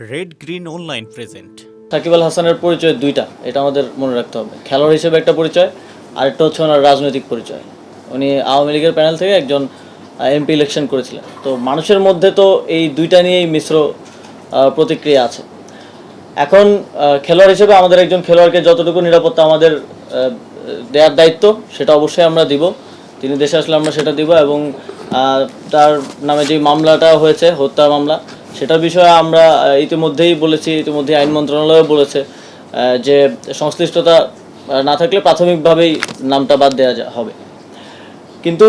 Red green online present Sakib Al হাসানের পরিচয় দুইটা, এটা আমাদের মনে রাখতে হবে। খেলোয়াড় হিসেবে একটা পরিচয় আর একটা হচ্ছে ওনার রাজনৈতিক পরিচয়। উনি আওয়ামী লীগের প্যানেল থেকে একজন এমপি ইলেকশন করেছিলেন। তো মানুষের মধ্যে তো এই দুইটা নিয়েই মিশ্র প্রতিক্রিয়া আছে। এখন খেলোয়াড় হিসেবে আমাদের একজন খেলোয়াড়কে যতটুকু নিরাপত্তা আমাদের দেওয়ার দায়িত্ব, সেটা অবশ্যই আমরা দিব। তিনি দেশে আসলে আমরা সেটা দিব এবং তার নামে যে মামলাটা হয়েছে হত্যা মামলা সেটার বিষয়ে আমরা ইতিমধ্যেই বলেছি ইতিমধ্যে আইন মন্ত্রণালয় বলেছে যে সংশ্লিষ্টতা না থাকলে প্রাথমিকভাবেই নামটা বাদ দেওয়া হবে। কিন্তু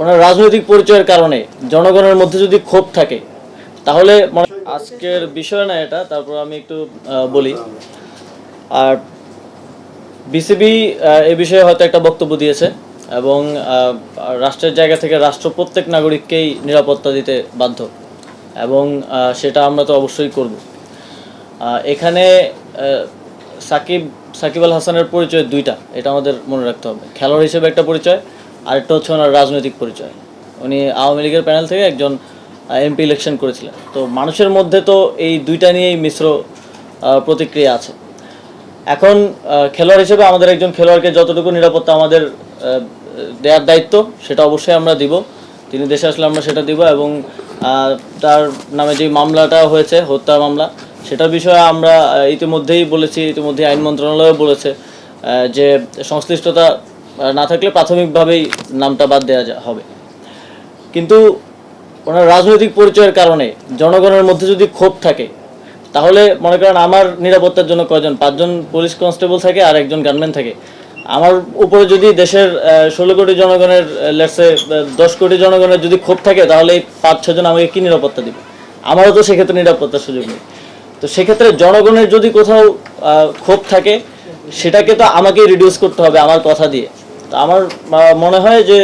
ওনার রাজনৈতিক পরিচয়ের কারণে জনগণের মধ্যে যদি ক্ষোভ থাকে, তাহলে আজকের বিষয় না এটা, তারপর আমি একটু বলি। আর বিসিবি এ বিষয়ে হয়তো একটা বক্তব্য দিয়েছে এবং রাষ্ট্রের জায়গা থেকে রাষ্ট্র প্রত্যেক নাগরিককেই নিরাপত্তা দিতে বাধ্য। এবং সেটা আমরা তো অবশ্যই করব। এখানে সাকিব সাকিব আল হাসানের পরিচয় দুইটা, এটা আমাদের মনে রাখতে হবে। খেলোয়াড় হিসেবে একটা পরিচয়, আরেকটা হচ্ছে ওনার রাজনৈতিক পরিচয়। উনি আওয়ামী লীগের প্যানেল থেকে একজন এমপি ইলেকশন করেছিলেন। তো মানুষের মধ্যে তো এই দুইটা নিয়েই মিশ্র প্রতিক্রিয়া আছে। এখন খেলোয়াড় হিসেবে আমাদের একজন খেলোয়াড়কে যতটুকু নিরাপত্তা আমাদের দেওয়ার দায়িত্ব, সেটা অবশ্যই আমরা দিব। তিনি দেশে আসলে আমরা সেটা দিব এবং তার নামে যে মামলাটা হয়েছে হত্যা মামলা, সেটার বিষয়ে আমরা ইতিমধ্যেই বলেছি, ইতিমধ্যেই আইন মন্ত্রণালয়ও বলেছে যে সংশ্লিষ্টতা না থাকলে প্রাথমিকভাবেই নামটা বাদ দেওয়া হবে। কিন্তু ওনার রাজনৈতিক পরিচয়ের কারণে জনগণের মধ্যে যদি ক্ষোভ থাকে, তাহলে মনে করেন আমার নিরাপত্তার জন্য কয়জন? পাঁচজন পুলিশ কনস্টেবল থাকে আর একজন গানম্যান থাকে। আমার উপরে যদি দেশের ষোলো কোটি জনগণের লেটসে দশ কোটি জনগণের যদি ক্ষোভ থাকে, তাহলে এই পাঁচ ছজন আমাকে কি নিরাপত্তা দিবে? আমারও তো সেক্ষেত্রে নিরাপত্তার সুযোগ নেই। তো সেক্ষেত্রে জনগণের যদি কোথাও ক্ষোভ থাকে, সেটাকে তো আমাকেই রিডিউস করতে হবে আমার কথা দিয়ে। তো আমার মনে হয় যে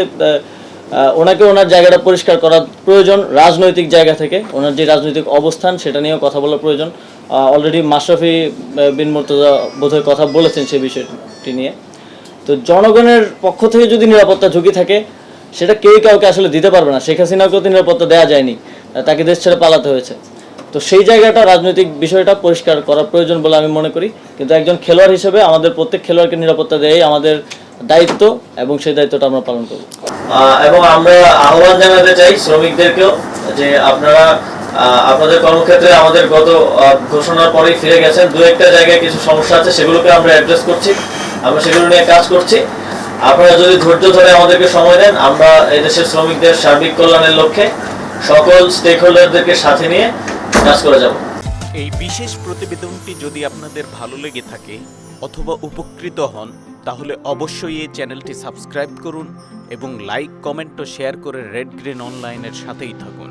ওনাকে ওনার জায়গাটা পরিষ্কার করা প্রয়োজন, রাজনৈতিক জায়গা থেকে। ওনার যে রাজনৈতিক অবস্থান, সেটা নিয়েও কথা বলা প্রয়োজন। অলরেডি মাশরাফি বিন মুর্তজা বোধহয় কথা বলেছেন সেই বিষয়টি নিয়ে। তো জনগণের পক্ষ থেকে যদি নিরাপত্তা ঝুঁকি থাকে, সেটা কেউ কাউকে আসলে দিতে পারবে না। শেখ হাসিনাকেও তো নিরাপত্তা দেওয়া যায়নি তাকে দেশ ছেড়ে পালাতে হয়েছে। তো সেই জায়গাটা রাজনৈতিক বিষয়টা পরিষ্কার করা প্রয়োজন বলে আমি মনে করি। কিন্তু একজন খেলোয়াড় হিসেবে আমাদের প্রত্যেক খেলোয়াড়কে নিরাপত্তা দেয় আমাদের দায়িত্ব এবং সেই দায়িত্বটা আমরা পালন করব। এবং আমরা আহ্বান জানাতে চাই শ্রমিকদেরকেও যে আপনারা আপনাদের কর্মক্ষেত্রে আমাদের গত ঘোষণার পরেই ফিরে গেছেন। দু একটা জায়গায় কিছু সমস্যা আছে, সেগুলোকে আমরা অ্যাড্রেস করছি। আমরা সেগুলো নিয়ে কাজ করছি। আপনারা যদি ধৈর্য ধরে আমাদেরকে সময় দেন, আমরা এদেশের শ্রমিকদের সার্বিক কল্যাণের লক্ষ্যে সকল স্টেক হোল্ডারদেরকে সাথে নিয়ে কাজ করে যাব। এই বিশেষ প্রতিবেদনটি যদি আপনাদের ভালো লেগে থাকে অথবা উপকৃত হন, তাহলে অবশ্যই এই চ্যানেলটি সাবস্ক্রাইব করুন এবং লাইক কমেন্ট ও শেয়ার করে রেড গ্রিন অনলাইনের সাথেই থাকুন।